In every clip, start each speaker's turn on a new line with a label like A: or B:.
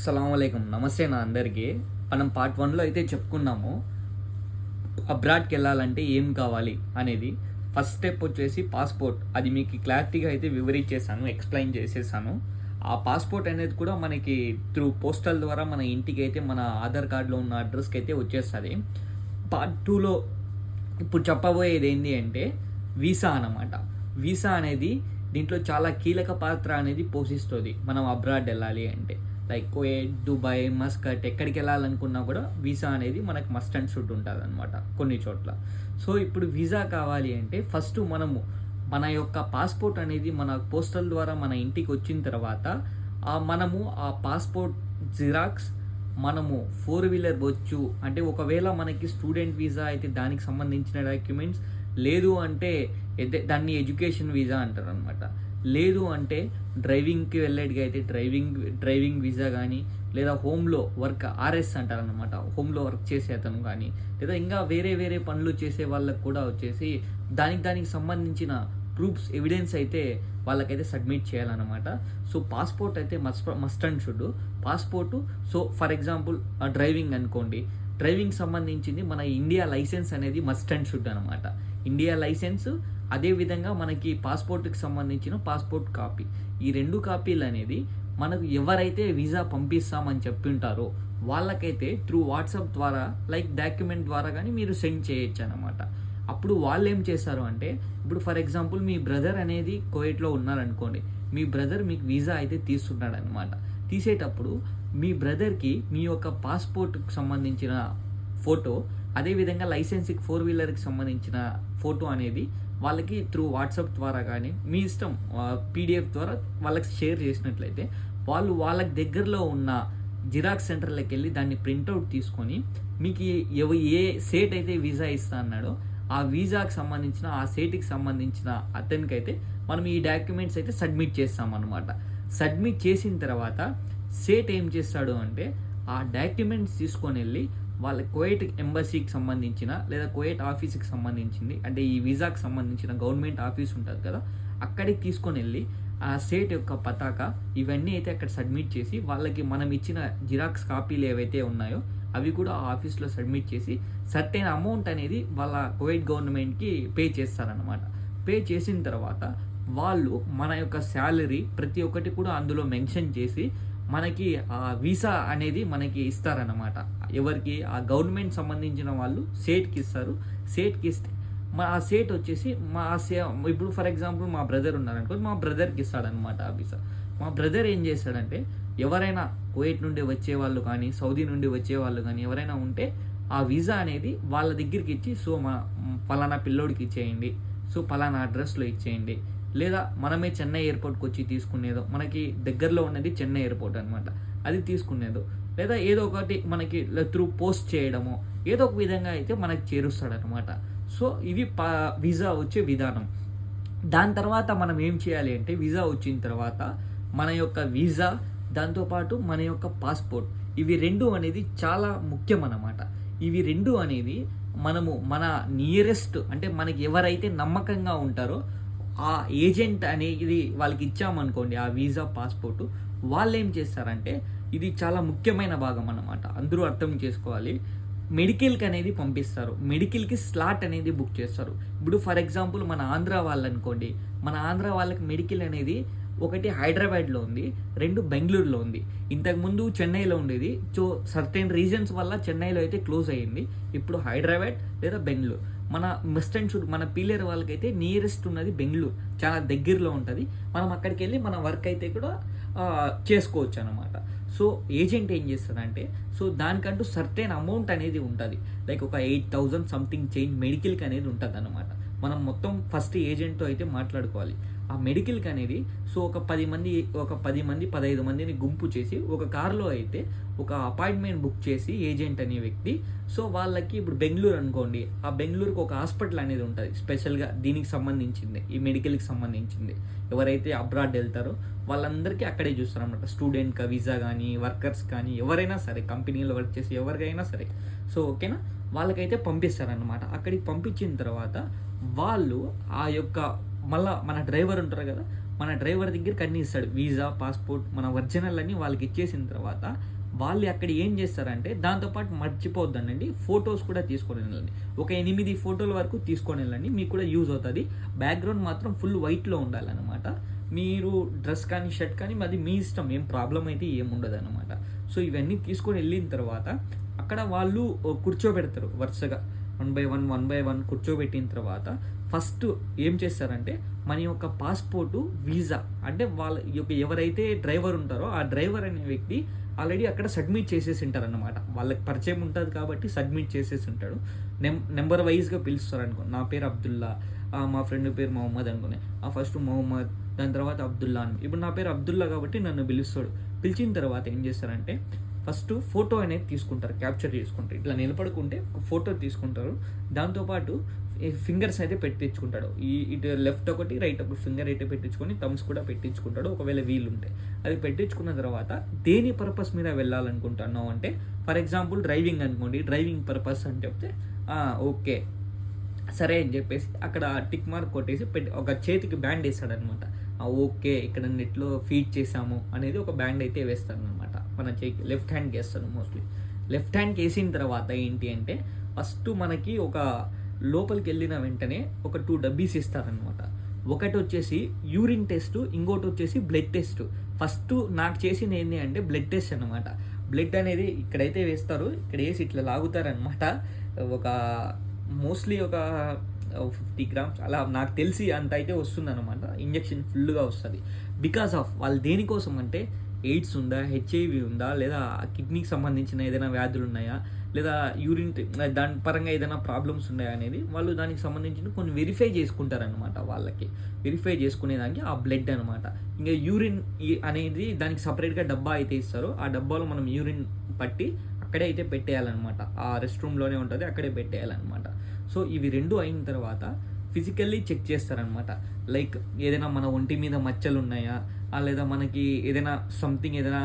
A: అస్సలం నమస్తే నా అందరికీ. మనం పార్ట్ వన్లో అయితే చెప్పుకున్నాము అబ్రాడ్కి వెళ్ళాలంటే ఏం కావాలి అనేది. ఫస్ట్ స్టెప్ వచ్చేసి పాస్పోర్ట్ అది మీకు క్లారిటీగా అయితే వివరించేసాను ఎక్స్ప్లెయిన్ చేసేసాను. ఆ పాస్పోర్ట్ అనేది కూడా మనకి త్రూ పోస్టల్ ద్వారా మన ఇంటికి అయితే మన ఆధార్ కార్డులో ఉన్న అడ్రస్కి అయితే వచ్చేస్తుంది. పార్ట్ టూలో ఇప్పుడు చెప్పబోయేది ఏంటి అంటే వీసా అన్నమాట. వీసా అనేది దీంట్లో చాలా కీలక పాత్ర అనేది పోషిస్తుంది మనం అబ్రాడ్ వెళ్ళాలి అంటే. లైక్ కువైట్ దుబాయ్ మస్కట్ ఎక్కడికి వెళ్ళాలనుకున్నా కూడా వీసా అనేది మనకు మస్ట్ అండ్ షుడ్ ఉంటుంది అనమాట కొన్ని చోట్ల. సో ఇప్పుడు వీసా కావాలి అంటే ఫస్ట్ మనము మన యొక్క పాస్పోర్ట్ అనేది మన పోస్టల్ ద్వారా మన ఇంటికి వచ్చిన తర్వాత ఆ మనము ఆ పాస్పోర్ట్ జిరాక్స్ మనము ఫోర్ వీలర్ వచ్చు. అంటే ఒకవేళ మనకి స్టూడెంట్ వీసా అయితే దానికి సంబంధించిన డాక్యుమెంట్స్ లేదు అంటే దాన్ని ఎడ్యుకేషన్ వీసా అంటారు అనమాట లేదు అంటే డ్రైవింగ్కి వెళ్ళేటికి అయితే డ్రైవింగ్ డ్రైవింగ్ వీసా కానీ లేదా హోమ్లో వర్క్ ఆర్ఎస్ అంటారనమాట హోమ్లో వర్క్ చేసే అతను కానీ లేదా ఇంకా వేరే వేరే పనులు చేసే వాళ్ళకి కూడా వచ్చేసి దానికి దానికి సంబంధించిన ప్రూఫ్స్ ఎవిడెన్స్ అయితే వాళ్ళకైతే సబ్మిట్ చేయాలన్నమాట. సో పాస్పోర్ట్ అయితే must must and should. Passport so for example driving అనుకోండి. డ్రైవింగ్ సంబంధించింది మన ఇండియా లైసెన్స్ అనేది మస్ట్ అండ్ షుడ్ అనమాట ఇండియా లైసెన్స్ అదేవిధంగా మనకి పాస్పోర్ట్కి సంబంధించిన పాస్పోర్ట్ కాపీ. ఈ రెండు కాపీలు అనేది మనకు ఎవరైతే వీసా పంపిస్తామని చెప్పి ఉంటారో వాళ్ళకైతే త్రూ వాట్సాప్ ద్వారా లైక్ డాక్యుమెంట్ ద్వారా కానీ మీరు సెండ్ చేయొచ్చు అనమాట అప్పుడు వాళ్ళు ఏం చేస్తారు అంటే ఇప్పుడు ఫర్ ఎగ్జాంపుల్ మీ బ్రదర్ అనేది కోయట్లో ఉన్నారనుకోండి మీ బ్రదర్ మీకు వీసా అయితే తీస్తున్నాడు అనమాట తీసేటప్పుడు మీ బ్రదర్కి మీ యొక్క పాస్పోర్ట్కి సంబంధించిన ఫోటో అదేవిధంగా లైసెన్స్కి ఫోర్ వీలర్కి సంబంధించిన ఫోటో అనేది వాళ్ళకి త్రూ వాట్సాప్ ద్వారా కానీ మీ ఇష్టం పీడిఎఫ్ ద్వారా వాళ్ళకి షేర్ చేసినట్లయితే వాళ్ళు వాళ్ళకి దగ్గరలో ఉన్న జిరాక్స్ సెంటర్లోకి వెళ్ళి దాన్ని ప్రింట్అవుట్ తీసుకొని మీకు ఎవ ఏ సేట్ అయితే వీసా ఇస్తా అన్నాడో ఆ వీసాకి సంబంధించిన ఆ సేట్కి సంబంధించిన అతనికైతే మనం ఈ డాక్యుమెంట్స్ అయితే సబ్మిట్ చేస్తాం అనమాట సబ్మిట్ చేసిన తర్వాత సేట్ ఏం చేస్తాడు అంటే ఆ డాక్యుమెంట్స్ తీసుకొని వెళ్ళి వాళ్ళ కోయేట్ ఎంబసీకి సంబంధించిన లేదా కోయేట్ ఆఫీస్కి సంబంధించింది. అంటే ఈ వీసాకి సంబంధించిన గవర్నమెంట్ ఆఫీస్ ఉంటుంది కదా అక్కడికి తీసుకొని వెళ్ళి ఆ స్టేట్ యొక్క పతాక ఇవన్నీ అయితే అక్కడ సబ్మిట్ చేసి వాళ్ళకి మనం ఇచ్చిన జిరాక్స్ కాపీలు ఏవైతే ఉన్నాయో అవి కూడా ఆ ఆఫీస్లో సబ్మిట్ చేసి సర్టైన్ అమౌంట్ అనేది వాళ్ళ కోవిడ్ గవర్నమెంట్కి పే చేస్తారనమాట పే చేసిన తర్వాత వాళ్ళు మన యొక్క శాలరీ ప్రతి ఒక్కటి కూడా అందులో మెన్షన్ చేసి మనకి ఆ వీసా అనేది మనకి ఇస్తారన్నమాట. ఎవరికి? ఆ గవర్నమెంట్ సంబంధించిన వాళ్ళు సేట్కి ఇస్తారు. సేట్కి ఇస్తే మా ఆ సేట్ వచ్చేసి మా ఆ సే ఇప్పుడు ఫర్ ఎగ్జాంపుల్ మా బ్రదర్ ఉన్నారనుకో మా బ్రదర్కి ఇస్తాడనమాట ఆ వీసా. మా బ్రదర్ ఏం చేస్తాడంటే ఎవరైనా కువైట్ నుండి వచ్చే వాళ్ళు కానీ సౌదీ నుండి వచ్చే వాళ్ళు కానీ ఎవరైనా ఉంటే ఆ వీసా అనేది వాళ్ళ దగ్గరికి ఇచ్చి సో మా ఫలానా పిల్లోడికి ఇచ్చేయండి. సో పలానా అడ్రస్లో ఇచ్చేయండి. లేదా మనమే చెన్నై ఎయిర్పోర్ట్కి వచ్చి తీసుకునేదో మనకి దగ్గరలో ఉన్నది చెన్నై ఎయిర్పోర్ట్ అనమాట అది తీసుకునేదో లేదా ఏదో ఒకటి మనకి త్రూ పోస్ట్ చేయడమో ఏదో ఒక విధంగా అయితే మనకి చేరుస్తాడనమాట సో ఇది పా వీసా వచ్చే విధానం. దాని తర్వాత మనం ఏం చేయాలి అంటే వీసా వచ్చిన తర్వాత మన యొక్క వీసా దాంతోపాటు మన యొక్క పాస్పోర్ట్ ఇవి రెండు అనేది చాలా ముఖ్యం అన్నమాట. ఇవి రెండు అనేది మనము మన నియరెస్ట్ అంటే మనకి ఎవరైతే నమ్మకంగా ఉంటారో ఆ ఏజెంట్ అనేది వాళ్ళకి ఇచ్చామనుకోండి ఆ వీసా పాస్పోర్టు వాళ్ళు ఏం చేస్తారంటే ఇది చాలా ముఖ్యమైన భాగం అన్నమాట. అందరూ అర్థం చేసుకోవాలి. మెడికల్కి అనేది పంపిస్తారు. మెడికల్కి స్లాట్ అనేది బుక్ చేస్తారు. ఇప్పుడు ఫర్ ఎగ్జాంపుల్ మన ఆంధ్ర వాళ్ళు అనుకోండి మన ఆంధ్ర వాళ్ళకి మెడికల్ అనేది ఒకటి హైదరాబాద్లో ఉంది రెండు బెంగళూరులో ఉంది. ఇంతకుముందు చెన్నైలో ఉండేది. సో సర్టెన్ రీజన్స్ వల్ల చెన్నైలో అయితే క్లోజ్ అయ్యింది. ఇప్పుడు హైదరాబాద్ లేదా బెంగళూరు. మన వెస్టర్న్ షూట్ మన పీలేరు వాళ్ళకైతే నియరెస్ట్ ఉన్నది బెంగళూరు చాలా దగ్గరలో ఉంటుంది. మనం అక్కడికి వెళ్ళి మన వర్క్ అయితే కూడా చేసుకోవచ్చు అనమాట సో ఏజెంట్ ఏం చేస్తాడంటే సో దానికంటూ సర్టెన్ అమౌంట్ అనేది ఉంటుంది. లైక్ ఒక ఎయిట్ థౌజండ్ సంథింగ్ చేంజ్ మెడికల్కి అనేది ఉంటుంది అనమాట మనం మొత్తం ఫస్ట్ ఏజెంట్తో అయితే మాట్లాడుకోవాలి. ఆ మెడికల్కి అనేది సో ఒక పది మంది ఒక పది మంది పదహైదు మందిని గుంపు చేసి ఒక కారులో అయితే ఒక అపాయింట్మెంట్ బుక్ చేసి ఏజెంట్ అనే వ్యక్తి సో వాళ్ళకి ఇప్పుడు బెంగళూరు అనుకోండి ఆ బెంగళూరుకి ఒక హాస్పిటల్ అనేది ఉంటుంది. స్పెషల్గా దీనికి సంబంధించింది ఈ మెడికల్కి సంబంధించింది. ఎవరైతే అబ్రాడ్ వెళ్తారో వాళ్ళందరికీ అక్కడే చూస్తారు అనమాట స్టూడెంట్గా వీసా కానీ వర్కర్స్ కానీ ఎవరైనా సరే కంపెనీలో వర్క్ చేసి ఎవరికైనా సరే. సో ఓకేనా వాళ్ళకైతే పంపిస్తారనమాట అక్కడికి పంపించిన తర్వాత వాళ్ళు ఆ యొక్క మళ్ళీ మన డ్రైవర్ ఉంటారు కదా మన డ్రైవర్ దగ్గరికి అన్నీ ఇస్తాడు. వీసా పాస్పోర్ట్ మన ఒరిజినల్ అన్ని వాళ్ళకి ఇచ్చేసిన తర్వాత వాళ్ళు అక్కడ ఏం చేస్తారంటే దాంతోపాటు మర్చిపోద్దానండి ఫొటోస్ కూడా తీసుకొని వెళ్ళండి. ఒక ఎనిమిది ఫోటోల వరకు తీసుకొని వెళ్ళండి మీకు కూడా యూజ్ అవుతుంది. బ్యాక్గ్రౌండ్ మాత్రం ఫుల్ వైట్లో ఉండాలన్నమాట. మీరు డ్రెస్ కానీ షర్ట్ కానీ అది మీ ఇష్టం ఏం ప్రాబ్లం అయితే ఏం ఉండదు అనమాట సో ఇవన్నీ తీసుకొని వెళ్ళిన తర్వాత అక్కడ వాళ్ళు కూర్చోబెడతారు వరుసగా. One by one one by one కూర్చోబెట్టిన తర్వాత ఫస్ట్ ఏం చేస్తారంటే మన యొక్క పాస్పోర్టు వీసా అంటే వాళ్ళ యొక్క ఎవరైతే డ్రైవర్ ఉంటారో ఆ డ్రైవర్ అనే వ్యక్తి ఆల్రెడీ అక్కడ సబ్మిట్ చేసేసి ఉంటారనమాట వాళ్ళకి పరిచయం ఉంటుంది కాబట్టి సబ్మిట్ చేసేసి ఉంటాడు. నెం నెంబర్ వైజ్గా పిలుస్తారు అనుకో నా పేరు అబ్దుల్లా మా ఫ్రెండ్ పేరు మొహమ్మద్ అనుకునే ఆ ఫస్ట్ మొహమ్మద్ దాని తర్వాత అబ్దుల్లా అని. ఇప్పుడు నా పేరు అబ్దుల్లా కాబట్టి నన్ను పిలుస్తాడు. పిలిచిన తర్వాత ఏం చేస్తారంటే ఫస్ట్ ఫోటో అనేది తీసుకుంటారు క్యాప్చర్ చేసుకుంటారు. ఇట్లా నిలబడుకుంటే ఒక ఫోటో తీసుకుంటారు. దాంతోపాటు ఫింగర్స్ అయితే పెట్టించుకుంటాడు. ఈ ఇటు లెఫ్ట్ ఒకటి రైట్ ఒక ఫింగర్ అయితే పెట్టించుకొని థమ్స్ కూడా పెట్టించుకుంటాడు. ఒకవేళ వీలు ఉంటే అది పెట్టించుకున్న తర్వాత దేని పర్పస్ మీద వెళ్ళాలనుకుంటున్నావు అంటే ఫర్ ఎగ్జాంపుల్ డ్రైవింగ్ అనుకోండి. డ్రైవింగ్ పర్పస్ అని చెప్తే ఓకే సరే అని చెప్పేసి అక్కడ టిక్ మార్క్ కొట్టేసి పెట్టి ఒక చేతికి బ్యాండ్ వేస్తాడనమాట. ఓకే ఇక్కడ నెట్లో ఫీడ్ చేసాము అనేది ఒక బ్యాండ్ అయితే వేస్తాడనమాట మన చేతికి లెఫ్ట్ హ్యాండ్కి వేస్తాను మోస్ట్లీ. లెఫ్ట్ హ్యాండ్కి వేసిన తర్వాత ఏంటి అంటే ఫస్ట్ మనకి ఒక లోపలికి వెళ్ళిన వెంటనే ఒక టూ డబ్బీస్ ఇస్తారనమాట ఒకటి వచ్చేసి యూరిన్ టెస్ట్ ఇంకోటి వచ్చేసి బ్లడ్ టెస్ట్. ఫస్ట్ నాకు చేసింది ఏంటి అంటే బ్లడ్ టెస్ట్ అనమాట బ్లడ్ అనేది ఇక్కడైతే వేస్తారు ఇక్కడ వేసి ఇట్లా లాగుతారనమాట ఒక మోస్ట్లీ ఒక ఫిఫ్టీ గ్రామ్స్. అలా నాకు తెలిసి అంత అయితే వస్తుంది అనమాట ఇంజెక్షన్ ఫుల్గా వస్తుంది. బికాస్ ఆఫ్ వాళ్ళు దేనికోసం అంటే ఎయిడ్స్ ఉందా హెచ్ఐవి ఉందా లేదా కిడ్నీకి సంబంధించిన ఏదైనా వ్యాధులు ఉన్నాయా లేదా యూరిన్ దాని పరంగా ఏదైనా ప్రాబ్లమ్స్ ఉన్నాయా అనేది వాళ్ళు దానికి సంబంధించిన కొన్ని వెరిఫై చేసుకుంటారనమాట వాళ్ళకి. వెరిఫై చేసుకునేదానికి ఆ బ్లడ్ అనమాట ఇంకా యూరిన్ అనేది దానికి సపరేట్గా డబ్బా అయితే ఇస్తారు. ఆ డబ్బాలో మనం యూరిన్ పట్టి అక్కడే అయితే పెట్టేయాలన్నమాట. ఆ రెస్ట్ రూమ్లోనే ఉంటుంది అక్కడే పెట్టేయాలన్నమాట. సో ఇవి రెండు అయిన తర్వాత ఫిజికల్లీ చెక్ చేస్తారనమాట లైక్ ఏదైనా మన ఒంటి మీద మచ్చలు ఉన్నాయా లేదా మనకి ఏదైనా సంథింగ్ ఏదైనా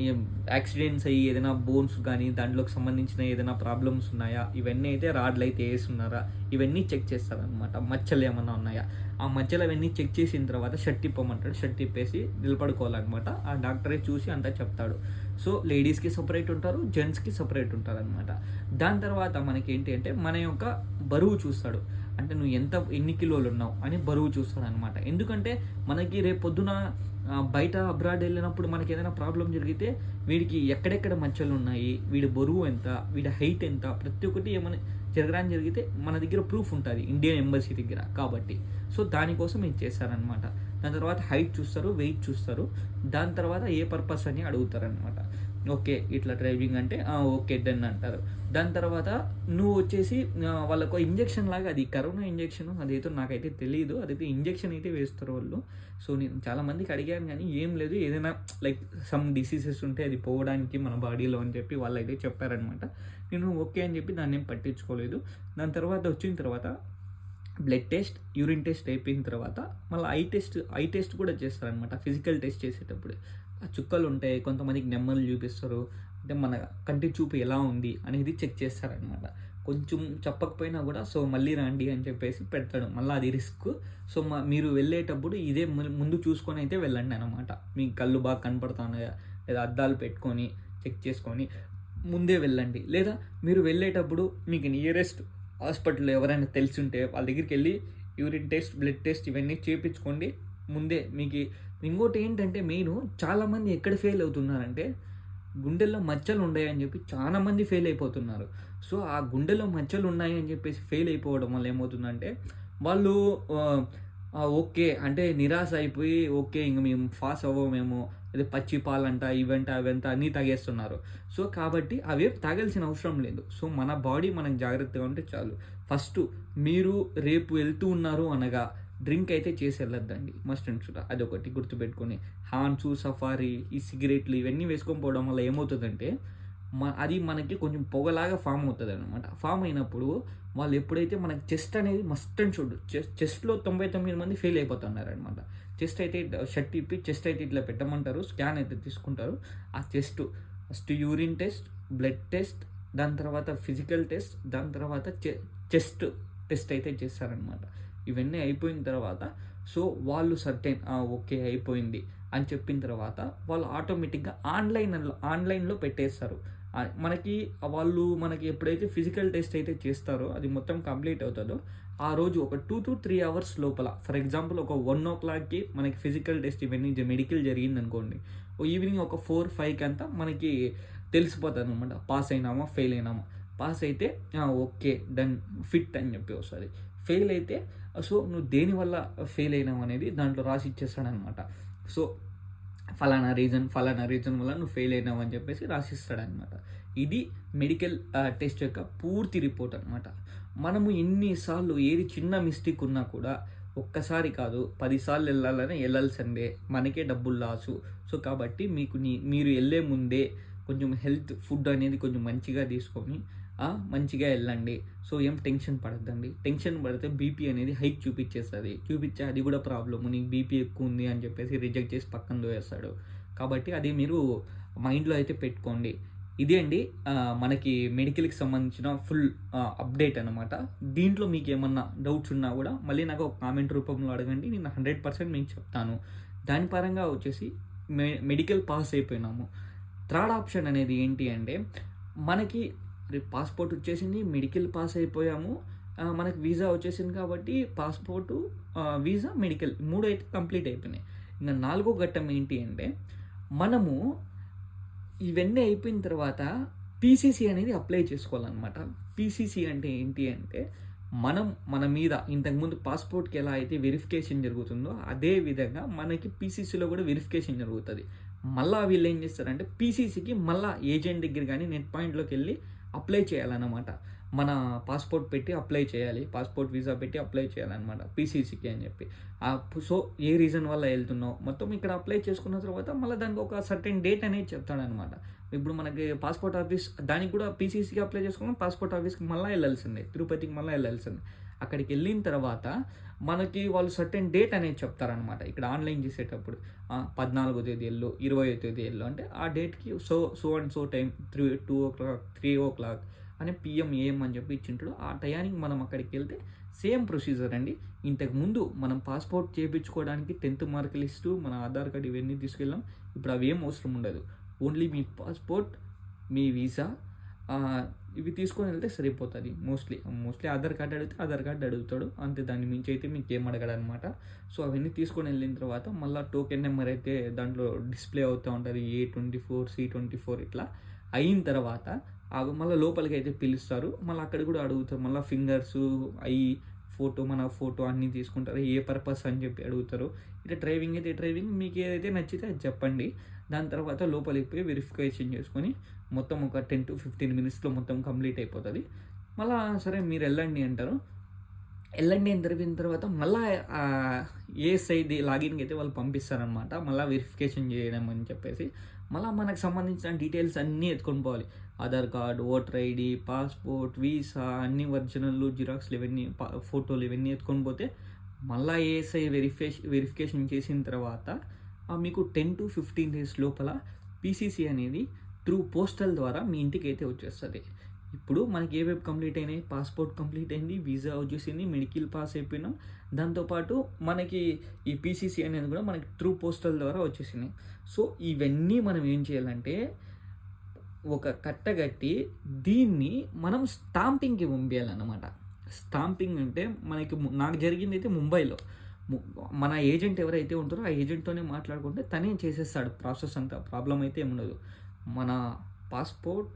A: యాక్సిడెంట్స్ అయ్యి ఏదైనా బోన్స్ కానీ దాంట్లోకి సంబంధించిన ఏదైనా ప్రాబ్లమ్స్ ఉన్నాయా? ఇవన్నీ అయితే రాడ్లు అయితే వేస్తున్నారా? ఇవన్నీ చెక్ చేస్తారనమాట మచ్చలు ఏమైనా ఉన్నాయా? ఆ మచ్చలు అవన్నీ చెక్ చేసిన తర్వాత షర్ట్ ఇప్పమంటాడు షర్ట్ తిప్పేసి నిలబడుకోవాలన్నమాట. ఆ డాక్టరే చూసి అంతా చెప్తాడు. సో లేడీస్కి సపరేట్ ఉంటారు జెంట్స్కి సపరేట్ ఉంటారు అనమాట దాని తర్వాత మనకి ఏంటి అంటే మన యొక్క బరువు చూస్తాడు. అంటే నువ్వు ఎంత ఎన్ని కిలోలు ఉన్నావు అని బరువు చూస్తాడు అనమాట ఎందుకంటే మనకి రేపు పొద్దున బయట అబ్రాడ్ వెళ్ళినప్పుడు మనకి ఏదైనా ప్రాబ్లం జరిగితే వీడికి ఎక్కడెక్కడ మచ్చలు ఉన్నాయి వీడి బరువు ఎంత వీడి హైట్ ఎంత ప్రతి ఒక్కటి ఏమైనా జరగడానికి జరిగితే మన దగ్గర ప్రూఫ్ ఉంటుంది ఇండియన్ ఎంబసీ దగ్గర కాబట్టి. సో దానికోసం ఇది చేస్తారనమాట దాని తర్వాత హైట్ చూస్తారు వెయిట్ చూస్తారు దాని తర్వాత ఏ పర్పస్ అని అడుగుతారనమాట ఓకే ఇట్లా డ్రైవింగ్ అంటే ఓకే డన్ అంటారు. దాని తర్వాత నువ్వు వచ్చేసి వాళ్ళకు ఇంజెక్షన్ లాగా అది కరోనా ఇంజెక్షన్ అదైతే నాకైతే తెలియదు అదైతే ఇంజెక్షన్ అయితే వేస్తారు వాళ్ళు. సో నేను చాలా మందికి అడిగాను కానీ ఏం లేదు ఏదైనా లైక్ సమ్ డిసీజెస్ ఉంటే అది పోవడానికి మన బాడీలో అని చెప్పి వాళ్ళు అయితే చెప్పారనమాట. నేను ఓకే అని చెప్పి దాన్ని ఏం పట్టించుకోలేదు. దాని తర్వాత వచ్చిన తర్వాత బ్లడ్ టెస్ట్ యూరిన్ టెస్ట్ అయిపోయిన తర్వాత మళ్ళీ ఐ టెస్ట్ ఐ టెస్ట్ కూడా చేస్తారనమాట ఫిజికల్ టెస్ట్ చేసేటప్పుడు. చుక్కలు ఉంటాయి కొంతమందికి నెమ్మలు చూపిస్తారు. అంటే మన కంటి చూపు ఎలా ఉంది అనేది చెక్ చేస్తారనమాట కొంచెం చెప్పకపోయినా కూడా సో మళ్ళీ రండి అని చెప్పేసి పెడతాడు. మళ్ళీ అది రిస్క్. సో మా మీరు వెళ్ళేటప్పుడు ఇదే ముందు చూసుకొని అయితే వెళ్ళండి అనమాట మీ కళ్ళు బాగా కనపడుతున్నాయా లేదా అద్దాలు పెట్టుకొని చెక్ చేసుకొని ముందే వెళ్ళండి. లేదా మీరు వెళ్ళేటప్పుడు మీకు నియరెస్ట్ హాస్పిటల్ ఎవరైనా తెలిసి ఉంటే వాళ్ళ దగ్గరికి వెళ్ళి యూరిన్ టెస్ట్ బ్లడ్ టెస్ట్ ఇవన్నీ చేయించుకోండి ముందే మీకు ఇంకోటి ఏంటంటే మెయిన్ చాలామంది ఎక్కడ ఫెయిల్ అవుతున్నారంటే గుండెల్లో మచ్చలు ఉన్నాయని చెప్పి చాలా మంది ఫెయిల్ అయిపోతున్నారు. సో ఆ గుండెలో మచ్చలు ఉన్నాయని చెప్పేసి ఫెయిల్ అయిపోవడం వల్ల ఏమవుతుందంటే వాళ్ళు ఓకే అంటే నిరాశ అయిపోయి ఓకే ఇంక మేము ఫాస్ అవ్వమేమో అదే పచ్చి పాలంట ఇవంట అవంట అన్నీ తాగేస్తున్నారు. సో కాబట్టి అవి తాగాల్సిన అవసరం లేదు. సో మన బాడీ మనకు జాగ్రత్తగా ఉంటే చాలు. ఫస్ట్ మీరు రేపు వెళ్తూ ఉన్నారు అనగా డ్రింక్ అయితే చేసి వెళ్ళొద్దండి మస్ట్ అండ్ షుడ్ అదొకటి గుర్తుపెట్టుకొని. హాన్సు సఫారీ ఈ సిగరెట్లు ఇవన్నీ వేసుకొని పోవడం వల్ల ఏమవుతుందంటే మ అది మనకి కొంచెం పొగలాగా ఫామ్ అవుతుంది అనమాట ఫామ్ అయినప్పుడు వాళ్ళు ఎప్పుడైతే మనకి చెస్ట్ అనేది మస్ట్ అండ్ షుడ్ చెస్ట్ చెస్ట్లో తొంభై తొమ్మిది మంది ఫెయిల్ అయిపోతున్నారనమాట చెస్ట్ అయితే షర్ట్ ఇప్పి చెస్ట్ అయితే ఇట్లా పెట్టమంటారు స్కాన్ అయితే తీసుకుంటారు. ఆ chest first urine test blood test దాని తర్వాత ఫిజికల్ టెస్ట్ దాని తర్వాత చె చెస్ట్ టెస్ట్ అయితే చేస్తారనమాట ఇవన్నీ అయిపోయిన తర్వాత సో వాళ్ళు సర్టెన్ ఓకే అయిపోయింది అని చెప్పిన తర్వాత వాళ్ళు ఆటోమేటిక్గా ఆన్లైన్లో ఆన్లైన్లో పెట్టేస్తారు. మనకి వాళ్ళు మనకి ఎప్పుడైతే ఫిజికల్ టెస్ట్ అయితే చేస్తారో అది మొత్తం కంప్లీట్ అవుతుందో ఆ రోజు ఒక టూ టు త్రీ అవర్స్ లోపల ఫర్ ఎగ్జాంపుల్ ఒక వన్ ఓ క్లాక్కి మనకి ఫిజికల్ టెస్ట్ ఇవన్నీ మెడికల్ జరిగింది అనుకోండి ఈవినింగ్ ఒక ఫోర్ ఫైవ్కి అంతా మనకి తెలిసిపోతుంది అనమాట పాస్ అయినామా? ఫెయిల్ అయినామా? పాస్ అయితే ఓకే డన్ ఫిట్ అని చెప్పి వస్తుంది. ఫెయిల్ అయితే సో నువ్వు దేనివల్ల ఫెయిల్ uh, అయినావు అనేది దాంట్లో రాసి ఇచ్చేస్తాడనమాట సో ఫలానా రీజన్ ఫలానా రీజన్ వల్ల నువ్వు ఫెయిల్ అయినావు అని చెప్పేసి రాసిస్తాడనమాట ఇది మెడికల్ టెస్ట్ uh, యొక్క పూర్తి రిపోర్ట్ అనమాట మనము ఎన్నిసార్లు ఏది చిన్న మిస్టేక్ ఉన్నా కూడా ఒక్కసారి కాదు పదిసార్లు వెళ్ళాలని వెళ్ళాల్సిందే. మనకే డబ్బులు లాసు సో కాబట్టి మీకు నీ మీరు వెళ్ళే ముందే కొంచెం హెల్త్ ఫుడ్ అనేది కొంచెం మంచిగా తీసుకొని మంచిగా వెళ్ళండి. సో ఏం టెన్షన్ పడద్దండి. టెన్షన్ పడితే బీపీ అనేది హైక్ చూపించేస్తుంది. చూపించే అది కూడా ప్రాబ్లమ్. నీకు బీపీ ఎక్కువ ఉంది అని చెప్పేసి రిజెక్ట్ చేసి పక్కన దోయేస్తాడు కాబట్టి అది మీరు మైండ్లో అయితే పెట్టుకోండి. ఇదే అండి మనకి మెడికల్కి సంబంధించిన ఫుల్ అప్డేట్ అనమాట దీంట్లో మీకు ఏమన్నా డౌట్స్ ఉన్నా కూడా మళ్ళీ నాకు ఒక కామెంట్ రూపంలో అడగండి. నేను హండ్రెడ్ పర్సెంట్ మీకు చెప్తాను. దాని పరంగా వచ్చేసి మె మెడికల్ పాస్ అయిపోయినాము. థర్డ్ ఆప్షన్ అనేది ఏంటి అంటే మనకి పాస్పోర్ట్ వచ్చేసింది మెడికల్ పాస్ అయిపోయాము. మనకు వీసా వచ్చేసింది కాబట్టి పాస్పోర్టు వీసా మెడికల్ మూడు అయితే కంప్లీట్ అయిపోయినాయి. ఇంకా నాలుగో ఘట్టం ఏంటి అంటే మనము ఇవన్నీ అయిపోయిన తర్వాత పీసీసీ అనేది అప్లై చేసుకోవాలన్నమాట. పీసీసీ అంటే ఏంటి అంటే మనం మన మీద ఇంతకుముందు పాస్పోర్ట్కి ఎలా అయితే వెరిఫికేషన్ జరుగుతుందో అదే విధంగా మనకి పీసీసీలో కూడా వెరిఫికేషన్ జరుగుతుంది. మళ్ళీ వీళ్ళు ఏం చేస్తారంటే పీసీసీకి మళ్ళీ ఏజెంట్ దగ్గర కానీ నెట్ పాయింట్లోకి వెళ్ళి అప్లై చేయాలన్నమాట. మన పాస్పోర్ట్ పెట్టి అప్లై చేయాలి. పాస్పోర్ట్ వీసా పెట్టి అప్లై చేయాలన్నమాట. పీసీసీకి అని చెప్పి. సో ఏ రీజన్ వల్ల వెళ్తున్నావు? మొత్తం ఇక్కడ అప్లై చేసుకున్న తర్వాత మళ్ళీ దానికి ఒక సర్టెన్ డేట్ అనేది చెప్తాడనమాట ఇప్పుడు మనకి పాస్పోర్ట్ ఆఫీస్ దానికి కూడా పీసీసీకి అప్లై చేసుకున్నాం పాస్పోర్ట్ ఆఫీస్కి మళ్ళీ వెళ్ళాల్సిందే. తిరుపతికి మళ్ళీ వెళ్ళాల్సిందే. అక్కడికి వెళ్ళిన తర్వాత మనకి వాళ్ళు సర్టెన్ డేట్ అనేది చెప్తారనమాట ఇక్కడ ఆన్లైన్ చేసేటప్పుడు. పద్నాలుగో తేదీ వెళ్ళు ఇరవై తేదీ ఎల్లు అంటే ఆ డేట్కి so so and so time three two o'clock three o'clock అని పిఎం ఏఎం అని చెప్పి ఇచ్చింటాడు. ఆ టయానికి మనం అక్కడికి వెళ్తే సేమ్ ప్రొసీజర్ అండి. ఇంతకు ముందు మనం పాస్పోర్ట్ చేయించుకోవడానికి టెన్త్ మార్క్ లిస్టు మన ఆధార్ కార్డు ఇవన్నీ తీసుకెళ్ళాం. ఇప్పుడు అవి ఏం అవసరం ఉండదు. ఓన్లీ మీ పాస్పోర్ట్ మీ వీసా ఇవి తీసుకొని వెళ్తే సరిపోతుంది. మోస్ట్లీ మోస్ట్లీ ఆధార్ కార్డు అడిగితే ఆధార్ కార్డు అడుగుతాడు. అంతే దాని మించి అయితే మీకు ఏం అడగడనమాట. సో అవన్నీ తీసుకొని వెళ్ళిన తర్వాత మళ్ళీ టోకెన్ నెంబర్ అయితే దాంట్లో డిస్ప్లే అవుతూ ఉంటుంది. A twenty four C twenty four ఇట్లా అయిన తర్వాత మళ్ళీ లోపలికి అయితే పిలుస్తారు. మళ్ళీ అక్కడ కూడా అడుగుతారు. మళ్ళీ ఫింగర్స్ ఐ ఫోటో మన ఫోటో అన్నీ తీసుకుంటారు. ఏ పర్పస్ అని చెప్పి అడుగుతారు. ఇట్లా డ్రైవింగ్ అయితే డ్రైవింగ్ మీకు ఏదైతే నచ్చితే అది చెప్పండి. దాని తర్వాత లోపలికి పోయి వెరిఫికేషన్ చేసుకొని మొత్తం ఒక టెన్ టు ఫిఫ్టీన్ మినిట్స్లో మొత్తం కంప్లీట్ అయిపోతుంది. మళ్ళీ సరే మీరు వెళ్ళండి అంటారు. వెళ్ళండి అని జరిపిన తర్వాత మళ్ళీ ఏ సైడ్ లాగిన్కి అయితే వాళ్ళు పంపిస్తారనమాట మళ్ళీ వెరిఫికేషన్ చేయడం అని చెప్పేసి. మళ్ళీ మనకు సంబంధించిన డీటెయిల్స్ అన్నీ ఎత్తుకొని పోవాలి. Aadhaar card voter ID passport visa అన్ని ఒరిజినల్లు జిరాక్స్లు ఇవన్నీ ఫోటోలు ఇవన్నీ ఎత్తుకొని పోతే మళ్ళీ ఏఎస్ఐ వెరిఫికేషన్ వెరిఫికేషన్ చేసిన తర్వాత మీకు టెన్ టు ఫిఫ్టీన్ డేస్ లోపల పీసీసీ అనేది త్రూ పోస్టల్ ద్వారా మీ ఇంటికి అయితే వచ్చేస్తుంది. ఇప్పుడు మనకి ఏ వెబ్ కంప్లీట్ అయినాయి? పాస్పోర్ట్ కంప్లీట్ అయింది వీసా వచ్చేసింది మెడికల్ పాస్ అయిపోయినాం. దాంతోపాటు మనకి ఈ పీసీసీ అనేది కూడా మనకి త్రూ పోస్టల్ ద్వారా వచ్చేసినాయి సో ఇవన్నీ మనం ఏం చేయాలంటే ఒక కట్టగట్టి దీన్ని మనం స్టాంపింగ్కి పంపించాలన్నమాట స్టాంపింగ్ అంటే మనకి నాకు జరిగింది అయితే ముంబైలో. ము- మన ఏజెంట్ ఎవరైతే ఉంటారో ఆ ఏజెంట్తోనే మాట్లాడుకుంటే తనే చేసేస్తాడు. ప్రాసెస్ అంతా ప్రాబ్లం అయితే ఏముండదు. మన పాస్పోర్ట్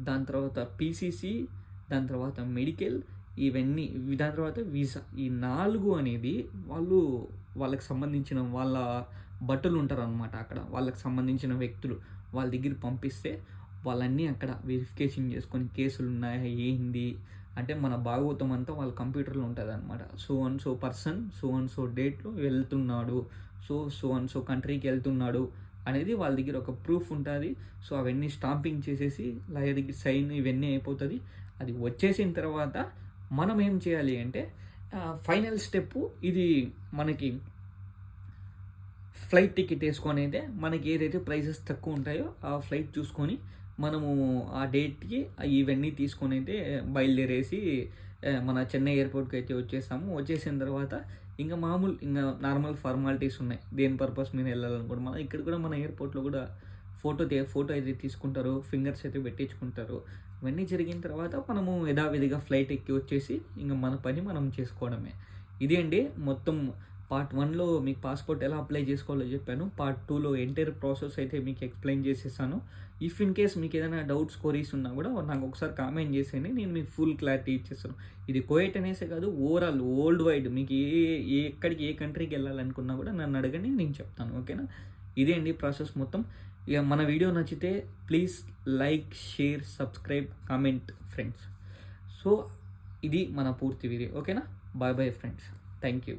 A: దాని తర్వాత పీసీసీ దాని తర్వాత మెడికల్ ఇవన్నీ దాని తర్వాత వీసా. ఈ నాలుగు అనేది వాళ్ళు వాళ్ళకి సంబంధించిన వాళ్ళ బట్టలు ఉంటారు అనమాట అక్కడ. వాళ్ళకి సంబంధించిన వ్యక్తులు వాళ్ళ దగ్గర పంపిస్తే వాళ్ళన్నీ అక్కడ వెరిఫికేషన్ చేసుకొని కేసులు ఉన్నాయా ఏంది? అంటే మన భాగవతం అంతా వాళ్ళ కంప్యూటర్లో ఉంటుంది అనమాట so and so person so and so డేట్లో వెళ్తున్నాడు. సో సో అండ్ సో కంట్రీకి వెళ్తున్నాడు. అనేది వాళ్ళ దగ్గర ఒక ప్రూఫ్ ఉంటుంది. సో అవన్నీ స్టాంపింగ్ చేసేసి లాయర్ దగ్గర సైన్ ఇవన్నీ అయిపోతుంది. అది వచ్చేసిన తర్వాత మనం ఏం చేయాలి అంటే ఫైనల్ స్టెప్ ఇది మనకి ఫ్లైట్ టికెట్ వేసుకొని అయితే మనకి ఏదైతే ప్రైజెస్ తక్కువ ఉంటాయో ఆ ఫ్లైట్ చూసుకొని మనము ఆ డేట్కి ఇవన్నీ తీసుకొని అయితే బయలుదేరేసి మన చెన్నై ఎయిర్పోర్ట్కి అయితే వచ్చేసాము. వచ్చేసిన తర్వాత ఇంకా మామూలు ఇంకా నార్మల్ ఫార్మాలిటీస్ ఉన్నాయి. దేని పర్పస్ మీద వెళ్ళాలనుకోండి మనం ఇక్కడ కూడా మన ఎయిర్పోర్ట్లో కూడా ఫోటో తీ ఫోటో అయితే తీసుకుంటారు ఫింగర్స్ అయితే పెట్టించుకుంటారు. ఇవన్నీ జరిగిన తర్వాత మనము యథావిధిగా ఫ్లైట్ ఎక్కి వచ్చేసి ఇంకా మన పని మనం చేసుకోవడమే. ఇది అండి మొత్తం పార్ట్ వన్లో మీకు పాస్పోర్ట్ ఎలా అప్లై చేసుకోవాలో చెప్పాను. పార్ట్ టూలో ఎంటైర్ ప్రాసెస్ అయితే మీకు ఎక్స్ప్లెయిన్ చేసేసాను. ఇఫ్ ఇన్ కేస్ మీకు ఏదైనా డౌట్స్ కోరీస్ ఉన్నా కూడా నాకు ఒకసారి కామెంట్ చేసేయండి. నేను మీకు ఫుల్ క్లారిటీ ఇచ్చేస్తాను. ఇది కోయట్ అనేసే కాదు ఓవరాల్ వరల్డ్ వైడ్ మీకు ఏ ఏ ఎక్కడికి ఏ కంట్రీకి వెళ్ళాలనుకున్నా కూడా నన్ను అడగండి నేను చెప్తాను. ఓకేనా? ఇదే అండి ప్రాసెస్ మొత్తం. ఇక మన వీడియో నచ్చితే please like share subscribe comment friends. So ఇది మన పూర్తి వీడియో. ఓకేనా? Bye bye friends. Thank you.